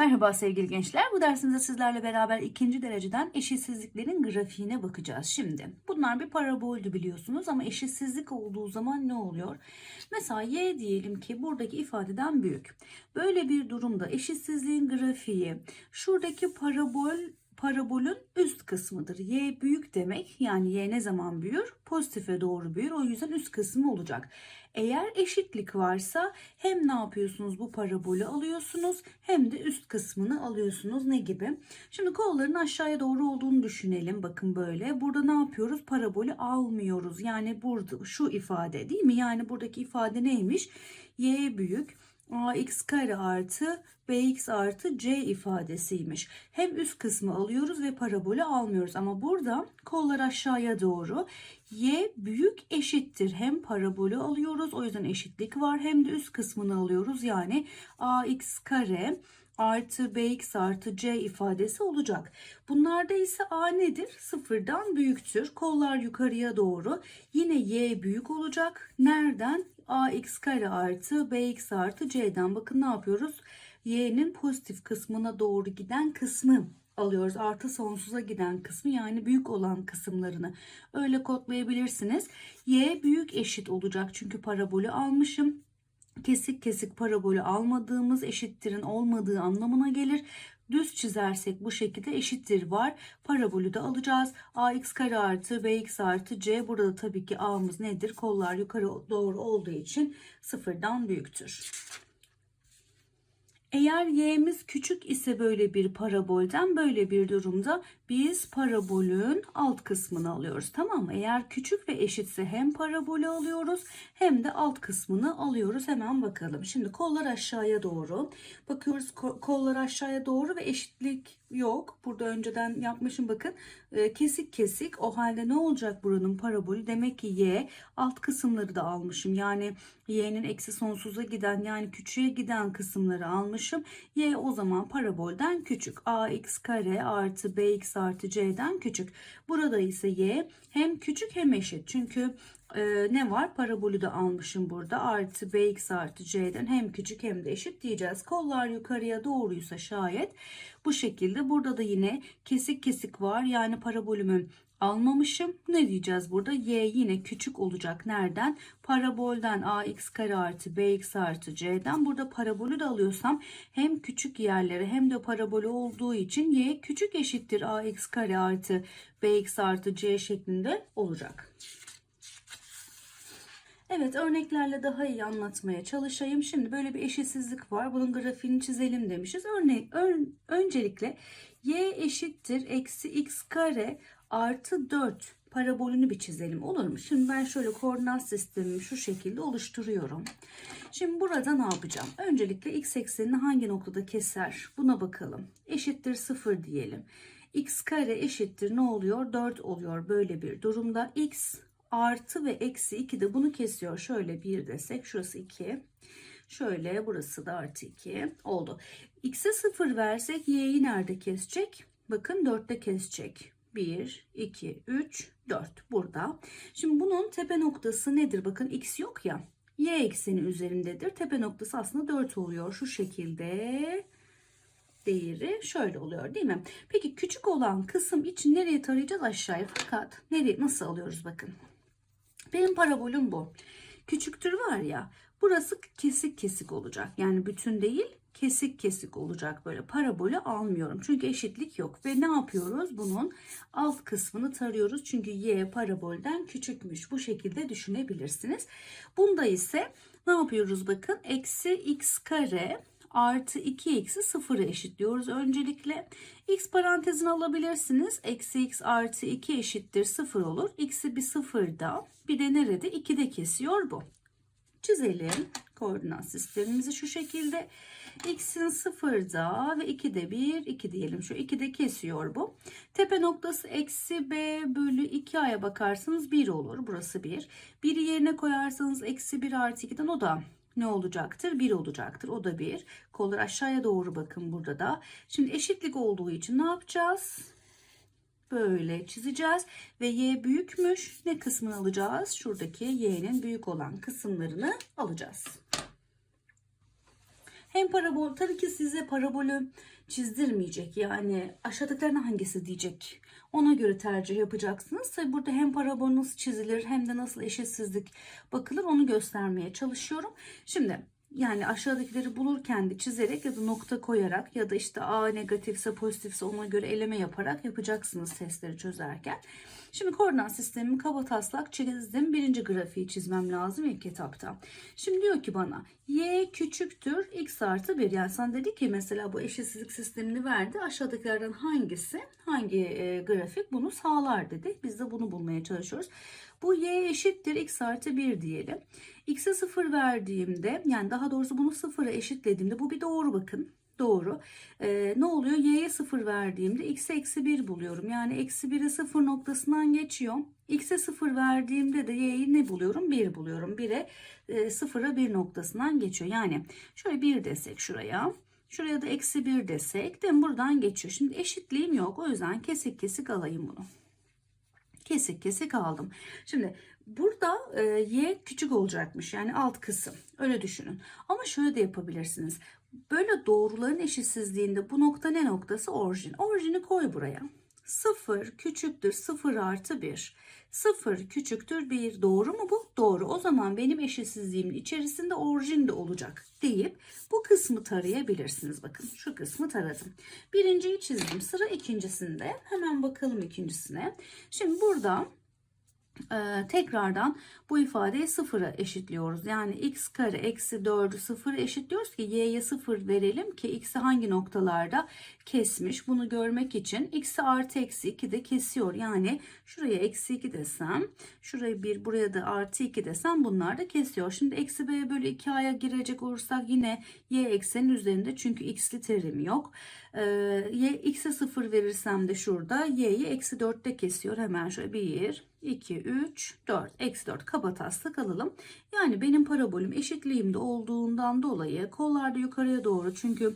Merhaba sevgili gençler. Bu dersimizde sizlerle beraber ikinci dereceden eşitsizliklerin grafiğine bakacağız. Şimdi bunlar bir paraboldü biliyorsunuz ama eşitsizlik olduğu zaman ne oluyor? Mesela y diyelim ki buradaki ifadeden büyük. Böyle bir durumda eşitsizliğin grafiği şuradaki parabol parabolün üst kısmıdır. Y büyük demek yani y ne zaman büyür? Pozitife doğru büyür. O yüzden üst kısmı olacak. Eğer eşitlik varsa hem ne yapıyorsunuz bu parabolü alıyorsunuz hem de üst kısmını alıyorsunuz. Ne gibi? Şimdi kolların aşağıya doğru olduğunu düşünelim. Bakın böyle. Burada ne yapıyoruz? Parabolü almıyoruz. Yani burada şu ifade değil mi? Yani buradaki ifade neymiş? Y büyük ax kare artı bx artı c ifadesiymiş. Hem üst kısmı alıyoruz ve parabolü almıyoruz ama burada kollar aşağıya doğru y büyük eşittir. Hem parabolü alıyoruz o yüzden eşitlik var hem de üst kısmını alıyoruz yani ax kare artı bx artı c ifadesi olacak. Bunlarda ise a nedir? Sıfırdan büyüktür. Kollar yukarıya doğru. Yine y büyük olacak. Nereden? Ax kare artı bx artı c'den. Bakın ne yapıyoruz? y'nin pozitif kısmına doğru giden kısmı alıyoruz. Artı sonsuza giden kısmı yani büyük olan kısımlarını öyle kodlayabilirsiniz. Y büyük eşit olacak çünkü parabolü almışım kesik kesik parabolü almadığımız eşittirin olmadığı anlamına gelir. Düz çizersek bu şekilde eşittir var. Parabolü de alacağız. ax kare artı bx artı c. Burada tabii ki a'mız nedir? Kollar yukarı doğru olduğu için sıfırdan büyüktür. Eğer y'miz küçük ise böyle bir parabolden böyle bir durumda biz parabolün alt kısmını alıyoruz. Tamam mı? Eğer küçük ve eşitse hem parabolü alıyoruz hem de alt kısmını alıyoruz. Hemen bakalım. Şimdi kollar aşağıya doğru. Bakıyoruz kollar aşağıya doğru ve eşitlik yok. Burada önceden yapmışım bakın. E, kesik kesik. O halde ne olacak buranın parabolü? Demek ki y alt kısımları da almışım. Yani y'nin eksi sonsuza giden yani küçüğe giden kısımları almışım. y o zaman parabolden küçük. ax kare artı bx artı c'den küçük. Burada ise y hem küçük hem eşit. Çünkü e, ne var? Parabolü de almışım burada. Artı bx artı c'den hem küçük hem de eşit diyeceğiz. Kollar yukarıya doğruysa şayet bu şekilde. Burada da yine kesik kesik var. Yani parabolümün almamışım. Ne diyeceğiz burada? Y yine küçük olacak. Nereden? Parabolden ax kare artı bx artı c'den. Burada parabolü de alıyorsam hem küçük yerlere hem de parabolü olduğu için y küçük eşittir ax kare artı bx artı c şeklinde olacak. Evet örneklerle daha iyi anlatmaya çalışayım. Şimdi böyle bir eşitsizlik var. Bunun grafiğini çizelim demişiz. Örnek, ön, öncelikle y eşittir eksi x kare artı 4 parabolünü bir çizelim olur mu? Şimdi ben şöyle koordinat sistemimi şu şekilde oluşturuyorum. Şimdi burada ne yapacağım? Öncelikle x eksenini hangi noktada keser? Buna bakalım. Eşittir 0 diyelim. x kare eşittir ne oluyor? 4 oluyor böyle bir durumda. x artı ve eksi 2 de bunu kesiyor. Şöyle 1 desek şurası 2. Şöyle burası da artı 2 oldu. X'e 0 versek y'yi nerede kesecek? Bakın 4'te kesecek. 1, 2, 3, 4 burada. Şimdi bunun tepe noktası nedir? Bakın x yok ya. Y ekseni üzerindedir. Tepe noktası aslında 4 oluyor. Şu şekilde değeri şöyle oluyor değil mi? Peki küçük olan kısım için nereye tarayacağız? Aşağıya. Fakat nereye nasıl alıyoruz bakın. Benim parabolüm bu. Küçüktür var ya burası kesik kesik olacak. Yani bütün değil kesik kesik olacak böyle parabolü almıyorum. Çünkü eşitlik yok ve ne yapıyoruz? Bunun alt kısmını tarıyoruz. Çünkü y parabolden küçükmüş. Bu şekilde düşünebilirsiniz. Bunda ise ne yapıyoruz bakın? Eksi x kare artı 2x'i sıfıra eşitliyoruz öncelikle. x parantezini alabilirsiniz. Eksi x artı 2 eşittir 0 olur. x'i bir sıfırda bir de nerede? 2'de kesiyor bu. Çizelim koordinat sistemimizi şu şekilde. X'in sıfırda ve 2'de 1, 2 diyelim. Şu 2'de kesiyor bu. Tepe noktası eksi b bölü 2a'ya bakarsanız 1 olur. Burası 1. 1'i yerine koyarsanız eksi 1 artı 2'den o da ne olacaktır? 1 olacaktır. O da 1. Kollar aşağıya doğru bakın burada da. Şimdi eşitlik olduğu için ne yapacağız? Böyle çizeceğiz ve y büyükmüş. Ne kısmını alacağız? Şuradaki y'nin büyük olan kısımlarını alacağız. Hem parabol tabii ki size parabolü çizdirmeyecek. Yani aşağıdakilerden hangisi diyecek. Ona göre tercih yapacaksınız. Tabii burada hem parabol nasıl çizilir hem de nasıl eşitsizlik bakılır onu göstermeye çalışıyorum. Şimdi yani aşağıdakileri bulurken de çizerek ya da nokta koyarak ya da işte A negatifse pozitifse ona göre eleme yaparak yapacaksınız testleri çözerken. Şimdi koordinat sistemimi kaba taslak çizdim. Birinci grafiği çizmem lazım ilk etapta. Şimdi diyor ki bana y küçüktür x artı 1. Yani sana dedi ki mesela bu eşitsizlik sistemini verdi. Aşağıdakilerden hangisi hangi e, grafik bunu sağlar dedi. Biz de bunu bulmaya çalışıyoruz. Bu y eşittir x artı 1 diyelim. X'e 0 verdiğimde yani daha doğrusu bunu 0'a eşitlediğimde bu bir doğru bakın. Doğru. Ee, ne oluyor? Y'ye 0 verdiğimde x'e eksi 1 buluyorum. Yani eksi 1'e 0 noktasından geçiyor. X'e 0 verdiğimde de y'yi ne buluyorum? 1 buluyorum. 1'e e, 0'a 1 noktasından geçiyor. Yani şöyle 1 desek şuraya. Şuraya da eksi 1 desek de buradan geçiyor. Şimdi eşitliğim yok. O yüzden kesik kesik alayım bunu kesik kesik aldım. Şimdi burada e, y küçük olacakmış yani alt kısım öyle düşünün. Ama şöyle de yapabilirsiniz. Böyle doğruların eşitsizliğinde bu nokta ne noktası? Orijin. Orijini koy buraya. 0 küçüktür 0 artı 1. 0 küçüktür 1. Doğru mu bu? Doğru. O zaman benim eşitsizliğimin içerisinde orijin de olacak deyip bu kısmı tarayabilirsiniz. Bakın şu kısmı taradım. Birinciyi çizdim. Sıra ikincisinde. Hemen bakalım ikincisine. Şimdi burada ee, tekrardan bu ifadeyi sıfıra eşitliyoruz. Yani x kare eksi 4'ü sıfıra eşitliyoruz ki y'ye sıfır verelim ki x'i hangi noktalarda kesmiş. Bunu görmek için x'i artı eksi 2 de kesiyor. Yani şuraya eksi 2 desem şuraya 1 buraya da artı 2 desem bunlar da kesiyor. Şimdi eksi b bölü 2a'ya girecek olursak yine y eksenin üzerinde çünkü x'li terim yok. Ee, x'e 0 verirsem de şurada y'yi eksi 4'te kesiyor. Hemen şöyle 1 2, 3, 4. Eksi 4 kaba taslak alalım. Yani benim parabolüm eşitliğimde olduğundan dolayı kollarda yukarıya doğru çünkü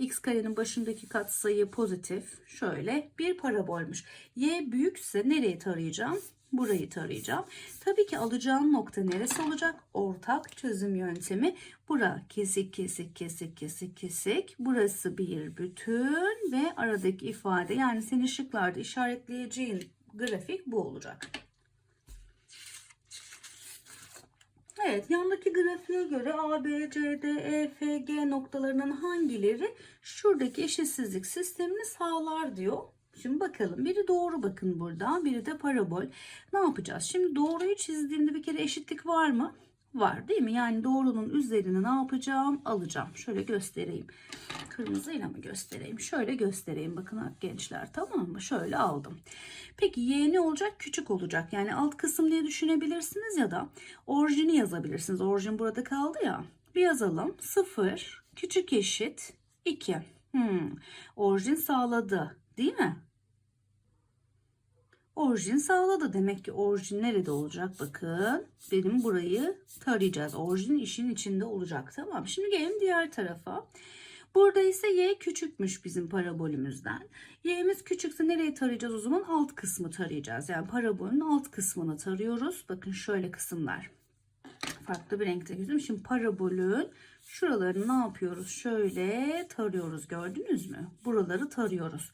x karenin başındaki katsayı pozitif. Şöyle bir parabolmuş. Y büyükse nereyi tarayacağım? Burayı tarayacağım. Tabii ki alacağım nokta neresi olacak? Ortak çözüm yöntemi. Bura kesik kesik kesik kesik kesik. Burası bir bütün ve aradaki ifade yani senin şıklarda işaretleyeceğin grafik bu olacak. Evet yandaki grafiğe göre A, B, C, D, E, F, G noktalarının hangileri şuradaki eşitsizlik sistemini sağlar diyor. Şimdi bakalım biri doğru bakın burada biri de parabol. Ne yapacağız? Şimdi doğruyu çizdiğimde bir kere eşitlik var mı? Var değil mi? Yani doğrunun üzerine ne yapacağım? Alacağım. Şöyle göstereyim. Kırmızıyla mı göstereyim? Şöyle göstereyim. Bakın gençler tamam mı? Şöyle aldım. Peki y olacak? Küçük olacak. Yani alt kısım diye düşünebilirsiniz ya da orijini yazabilirsiniz. Orijin burada kaldı ya. Bir yazalım. 0 küçük eşit 2. Hmm. Orijin sağladı. Değil mi? Orijin sağladı. Demek ki orijin nerede olacak? Bakın benim burayı tarayacağız. Orijin işin içinde olacak. Tamam. Şimdi gelelim diğer tarafa. Burada ise y küçükmüş bizim parabolümüzden. Y'miz küçükse nereye tarayacağız o zaman? Alt kısmı tarayacağız. Yani parabolün alt kısmını tarıyoruz. Bakın şöyle kısımlar. Farklı bir renkte gözüm. Şimdi parabolün şuralarını ne yapıyoruz? Şöyle tarıyoruz. Gördünüz mü? Buraları tarıyoruz.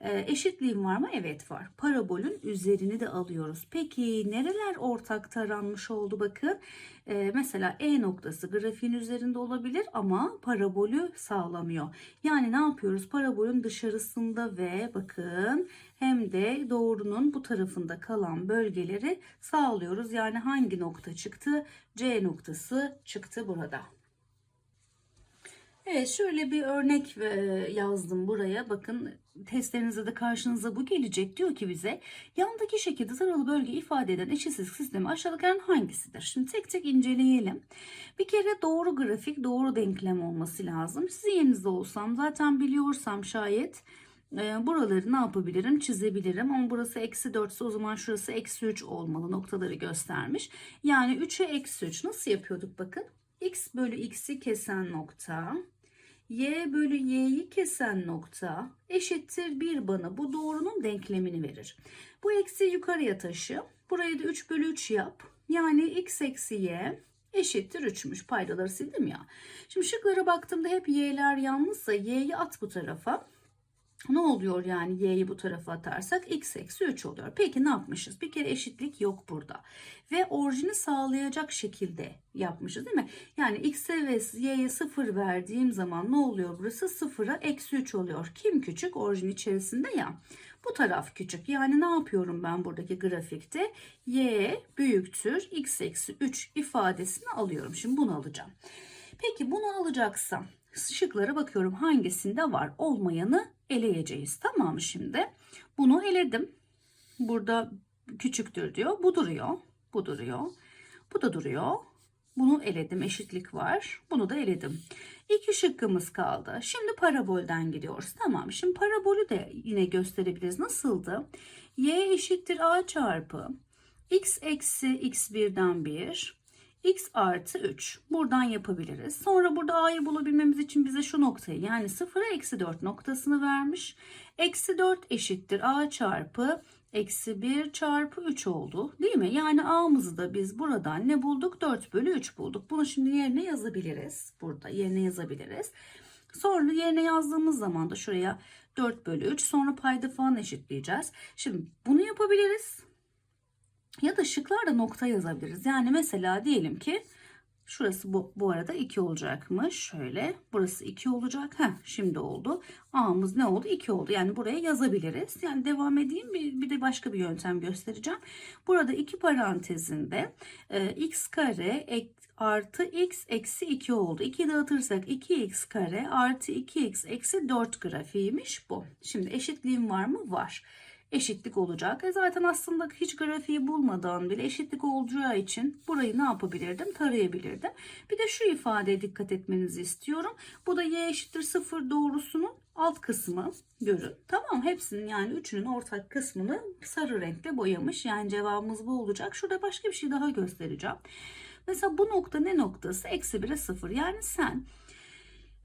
E, eşitliğim var mı? Evet var. Parabolün üzerini de alıyoruz. Peki nereler ortak taranmış oldu? Bakın e, mesela E noktası grafiğin üzerinde olabilir ama parabolü sağlamıyor. Yani ne yapıyoruz? Parabolün dışarısında ve bakın hem de doğrunun bu tarafında kalan bölgeleri sağlıyoruz. Yani hangi nokta çıktı? C noktası çıktı burada. Evet şöyle bir örnek e, yazdım buraya. Bakın testlerinizde de karşınıza bu gelecek. Diyor ki bize yandaki şekilde taralı bölge ifade eden eşitsizlik sistemi aşağıdakilerin hangisidir? Şimdi tek tek inceleyelim. Bir kere doğru grafik, doğru denklem olması lazım. Sizin yerinizde olsam zaten biliyorsam şayet e, buraları ne yapabilirim? Çizebilirim. Ama burası eksi 4 ise o zaman şurası eksi 3 olmalı. Noktaları göstermiş. Yani 3'e eksi 3 nasıl yapıyorduk bakın? x bölü x'i kesen nokta y bölü y'yi kesen nokta eşittir 1 bana bu doğrunun denklemini verir. Bu eksi yukarıya taşı. Burayı da 3 bölü 3 yap. Yani x eksi y eşittir 3'müş. Paydaları sildim ya. Şimdi şıklara baktığımda hep y'ler yalnızsa y'yi at bu tarafa. Ne oluyor yani y'yi bu tarafa atarsak x eksi 3 oluyor. Peki ne yapmışız? Bir kere eşitlik yok burada. Ve orijini sağlayacak şekilde yapmışız değil mi? Yani x'e ve y'ye 0 verdiğim zaman ne oluyor burası? 0'a eksi 3 oluyor. Kim küçük? Orijin içerisinde ya. Bu taraf küçük. Yani ne yapıyorum ben buradaki grafikte? y büyüktür x eksi 3 ifadesini alıyorum. Şimdi bunu alacağım. Peki bunu alacaksam şıklara bakıyorum hangisinde var olmayanı eleyeceğiz. Tamam mı şimdi? Bunu eledim. Burada küçüktür diyor. Bu duruyor. Bu duruyor. Bu da duruyor. Bunu eledim. Eşitlik var. Bunu da eledim. İki şıkkımız kaldı. Şimdi parabolden gidiyoruz. Tamam. Şimdi parabolü de yine gösterebiliriz. Nasıldı? Y eşittir A çarpı x eksi x1'den 1 x artı 3. Buradan yapabiliriz. Sonra burada a'yı bulabilmemiz için bize şu noktayı yani 0'a eksi 4 noktasını vermiş. Eksi 4 eşittir a çarpı eksi 1 çarpı 3 oldu. Değil mi? Yani a'mızı da biz buradan ne bulduk? 4 bölü 3 bulduk. Bunu şimdi yerine yazabiliriz. Burada yerine yazabiliriz. Sonra yerine yazdığımız zaman da şuraya 4 bölü 3 sonra payda falan eşitleyeceğiz. Şimdi bunu yapabiliriz. Ya da şıklarda nokta yazabiliriz. Yani mesela diyelim ki şurası bu, bu arada 2 olacakmış. Şöyle burası 2 olacak. Heh, şimdi oldu. A'mız ne oldu? 2 oldu. Yani buraya yazabiliriz. Yani devam edeyim. Bir, bir de başka bir yöntem göstereceğim. Burada iki parantezinde e, x kare ek, artı x eksi 2 oldu. 2 dağıtırsak 2x kare artı 2x eksi 4 grafiğiymiş bu. Şimdi eşitliğim var mı? Var eşitlik olacak. E zaten aslında hiç grafiği bulmadan bile eşitlik olacağı için burayı ne yapabilirdim? Tarayabilirdim. Bir de şu ifadeye dikkat etmenizi istiyorum. Bu da y eşittir 0 doğrusunun alt kısmı görün. Tamam hepsinin yani üçünün ortak kısmını sarı renkle boyamış. Yani cevabımız bu olacak. Şurada başka bir şey daha göstereceğim. Mesela bu nokta ne noktası? Eksi 1'e 0. Yani sen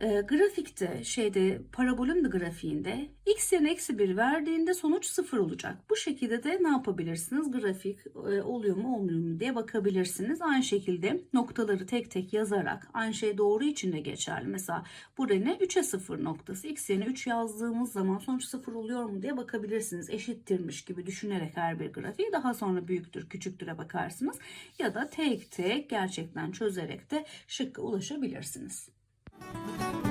e, grafikte şeyde parabolün de grafiğinde x yerine eksi 1 verdiğinde sonuç 0 olacak. Bu şekilde de ne yapabilirsiniz? Grafik e, oluyor mu olmuyor mu diye bakabilirsiniz. Aynı şekilde noktaları tek tek yazarak aynı şey doğru için de geçerli. Mesela burada ne? 3'e 0 noktası. x yerine 3 yazdığımız zaman sonuç 0 oluyor mu diye bakabilirsiniz. Eşittirmiş gibi düşünerek her bir grafiği daha sonra büyüktür küçüktüre bakarsınız. Ya da tek tek gerçekten çözerek de şıkka ulaşabilirsiniz. Música